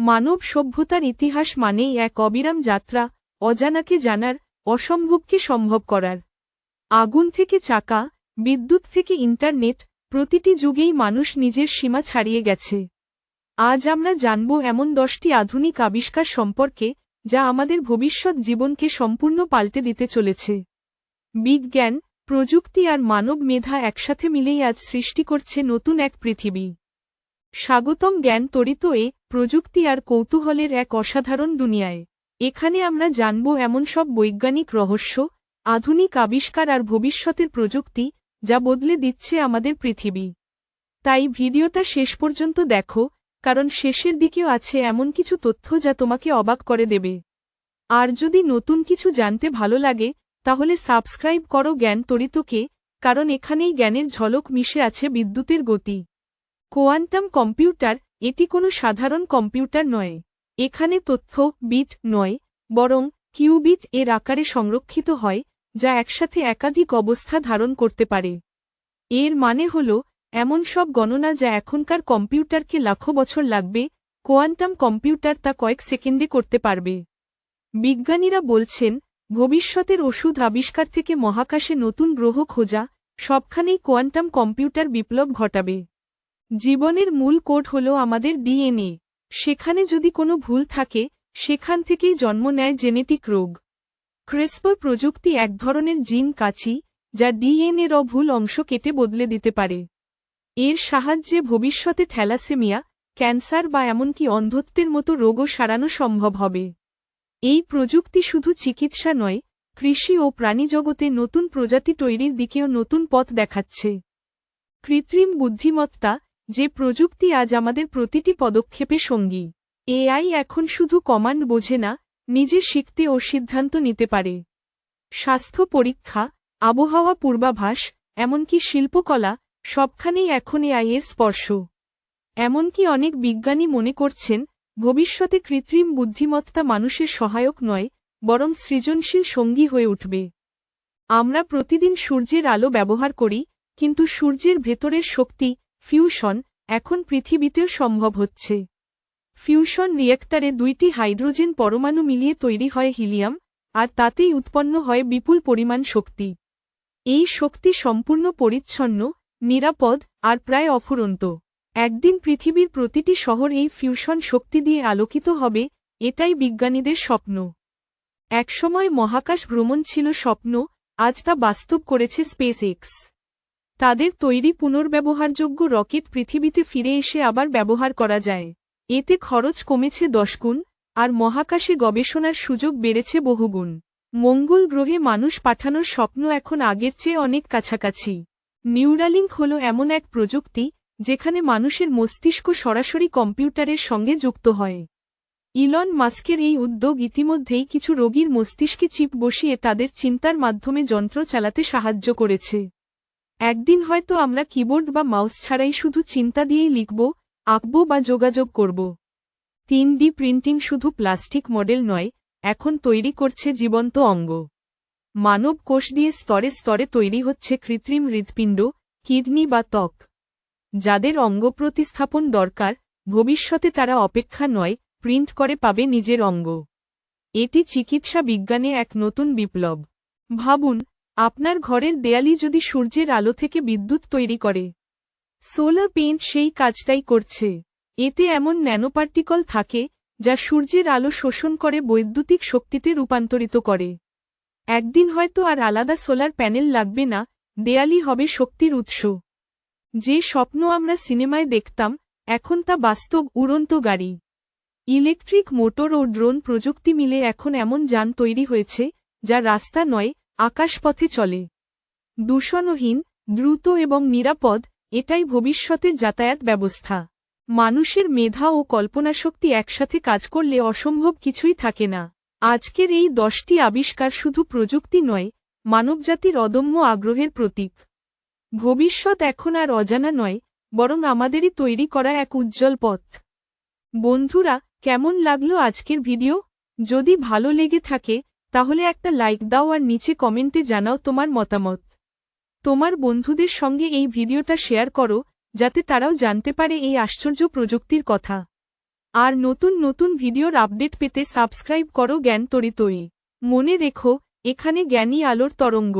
মানব সভ্যতার ইতিহাস মানেই এক অবিরাম যাত্রা, অজানাকে জানার, অসম্ভবকে সম্ভব করার। আগুন থেকে চাকা, বিদ্যুৎ থেকে ইন্টারনেট, প্রতিটি যুগেই মানুষ নিজের সীমা ছাড়িয়ে গেছে। আজ আমরা জানব এমন দশটি আধুনিক আবিষ্কার সম্পর্কে, যা আমাদের ভবিষ্যৎ জীবনকে সম্পূর্ণ পাল্টে দিতে চলেছে। বিজ্ঞান, প্রযুক্তি আর মানব মেধা একসাথে মিলেই আজ সৃষ্টি করছে নতুন এক পৃথিবী। স্বাগতম জ্ঞান তরিত এ প্রযুক্তি আর কৌতূহলের এক অসাধারণ দুনিয়ায়। এখানে আমরা জানব এমন সব বৈজ্ঞানিক রহস্য, আধুনিক আবিষ্কার আর ভবিষ্যতের প্রযুক্তি, যা বদলে দিচ্ছে আমাদের পৃথিবী। তাই ভিডিওটা শেষ পর্যন্ত দেখো, কারণ শেষের দিকেও আছে এমন কিছু তথ্য যা তোমাকে অবাক করে দেবে। আর যদি নতুন কিছু জানতে ভালো লাগে, তাহলে সাবস্ক্রাইব করো জ্ঞান তরিতকে, কারণ এখানেই জ্ঞানের ঝলক মিশে আছে বিদ্যুতের গতি। কোয়ান্টাম কম্পিউটার এটি কোনো সাধারণ কম্পিউটার নয়। এখানে তথ্য বিট নয়, বরং কিউবিট এর আকারে সংরক্ষিত হয়, যা একসাথে একাধিক অবস্থা ধারণ করতে পারে। এর মানে হল, এমন সব গণনা যা এখনকার কম্পিউটারকে লাখো বছর লাগবে, কোয়ান্টাম কম্পিউটার তা কয়েক সেকেন্ডে করতে পারবে। বিজ্ঞানীরা বলছেন, ভবিষ্যতের ওষুধ আবিষ্কার থেকে মহাকাশে নতুন গ্রহ খোঁজা, সবখানেই কোয়ান্টাম কম্পিউটার বিপ্লব ঘটাবে। জীবনের মূল কোড হল আমাদের ডিএনএ। সেখানে যদি কোনো ভুল থাকে, সেখান থেকেই জন্ম নেয় জেনেটিক রোগ। ক্রেসপার প্রযুক্তি এক ধরনের জিন কাছি যা ডিএনএর ভুল অংশ কেটে বদলে দিতে পারে। এর সাহায্যে ভবিষ্যতে থ্যালাসেমিয়া, ক্যান্সার বা এমনকি অন্ধত্বের মতো রোগও সারানো সম্ভব হবে। এই প্রযুক্তি শুধু চিকিৎসা নয়, কৃষি ও প্রাণীজগতে নতুন প্রজাতি তৈরির দিকেও নতুন পথ দেখাচ্ছে। কৃত্রিম বুদ্ধিমত্তা যে প্রযুক্তি আজ আমাদের প্রতিটি পদক্ষেপে সঙ্গী। এআই এখন শুধু কমান্ড বোঝে না, নিজে শিখতে ও সিদ্ধান্ত নিতে পারে। স্বাস্থ্য পরীক্ষা, আবহাওয়া পূর্বাভাস, এমনকি শিল্পকলা, সবখানেই এখন এআই এর স্পর্শ। এমনকি অনেক বিজ্ঞানী মনে করছেন, ভবিষ্যতে কৃত্রিম বুদ্ধিমত্তা মানুষের সহায়ক নয়, বরং সৃজনশীল সঙ্গী হয়ে উঠবে। আমরা প্রতিদিন সূর্যের আলো ব্যবহার করি, কিন্তু সূর্যের ভেতরের শক্তি ফিউশন এখন পৃথিবীতেও সম্ভব হচ্ছে। ফিউশন রিয়েক্টারে দুইটি হাইড্রোজেন পরমাণু মিলিয়ে তৈরি হয় হিলিয়াম, আর তাতেই উৎপন্ন হয় বিপুল পরিমাণ শক্তি। এই শক্তি সম্পূর্ণ পরিচ্ছন্ন, নিরাপদ, আর প্রায় অফুরন্ত। একদিন পৃথিবীর প্রতিটি শহর এই ফিউশন শক্তি দিয়ে আলোকিত হবে, এটাই বিজ্ঞানীদের স্বপ্ন। একসময় মহাকাশ ভ্রমণ ছিল স্বপ্ন, আজ তা বাস্তব করেছে স্পেস এক্স তাদের তৈরি পুনর্ব্যবহারযোগ্য রকেট পৃথিবীতে ফিরে এসে আবার ব্যবহার করা যায়। এতে খরচ কমেছে দশগুণ আর মহাকাশে গবেষণার সুযোগ বেড়েছে বহুগুণ মঙ্গল গ্রহে মানুষ পাঠানোর স্বপ্ন এখন আগের চেয়ে অনেক কাছাকাছি। নিউরালিঙ্ক হল এমন এক প্রযুক্তি, যেখানে মানুষের মস্তিষ্ক সরাসরি কম্পিউটারের সঙ্গে যুক্ত হয়। ইলন মাস্কের এই উদ্যোগ ইতিমধ্যেই কিছু রোগীর মস্তিষ্কে চিপ বসিয়ে তাদের চিন্তার মাধ্যমে যন্ত্র চালাতে সাহায্য করেছে। একদিন হয়তো আমরা কিবোর্ড বা মাউস ছাড়াই শুধু চিন্তা দিয়েই লিখব, আঁকব বা যোগাযোগ করব। তিন ডি প্রিন্টিং শুধু প্লাস্টিক মডেল নয়, এখন তৈরি করছে জীবন্ত অঙ্গ। মানব কোষ দিয়ে স্তরে স্তরে তৈরি হচ্ছে কৃত্রিম হৃৎপিণ্ড, কিডনি বা ত্বক। যাদের অঙ্গ প্রতিস্থাপন দরকার, ভবিষ্যতে তারা অপেক্ষা নয়, প্রিন্ট করে পাবে নিজের অঙ্গ। এটি চিকিৎসা বিজ্ঞানে এক নতুন বিপ্লব। ভাবুন আপনার ঘরের দেয়ালি যদি সূর্যের আলো থেকে বিদ্যুৎ তৈরি করে। সোলার পেইন্ট সেই কাজটাই করছে। এতে এমন ন্যানোপার্টিকল থাকে, যা সূর্যের আলো শোষণ করে বৈদ্যুতিক শক্তিতে রূপান্তরিত করে। একদিন হয়তো আর আলাদা সোলার প্যানেল লাগবে না দেয়ালি হবে শক্তির উৎস। যে স্বপ্ন আমরা সিনেমায় দেখতাম, এখন তা বাস্তব উড়ন্ত গাড়ি। ইলেকট্রিক, মোটর ও ড্রোন প্রযুক্তি মিলে এখন এমন যান তৈরি হয়েছে, যা রাস্তা নয় আকাশপথে চলে। দূষণহীন, দ্রুত এবং নিরাপদ, এটাই ভবিষ্যতের যাতায়াত ব্যবস্থা। মানুষের মেধা ও কল্পনাশক্তি একসাথে কাজ করলে অসম্ভব কিছুই থাকে না। আজকের এই দশটি আবিষ্কার শুধু প্রযুক্তি নয়, মানবজাতির অদম্য আগ্রহের প্রতীক। ভবিষ্যৎ এখন আর অজানা নয়, বরং আমাদেরই তৈরি করা এক উজ্জ্বল পথ। বন্ধুরা, কেমন লাগল আজকের ভিডিও? যদি ভালো লেগে থাকে তাহলে একটা লাইক দাও আর নিচে কমেন্টে জানাও তোমার মতামত। তোমার বন্ধুদের সঙ্গে এই ভিডিওটা শেয়ার করো, যাতে তারাও জানতে পারে এই আশ্চর্য প্রযুক্তির কথা। আর নতুন নতুন ভিডিওর আপডেট পেতে সাবস্ক্রাইব করো জ্ঞান তরিতই। মনে রেখো, এখানে জ্ঞানী আলোর তরঙ্গ।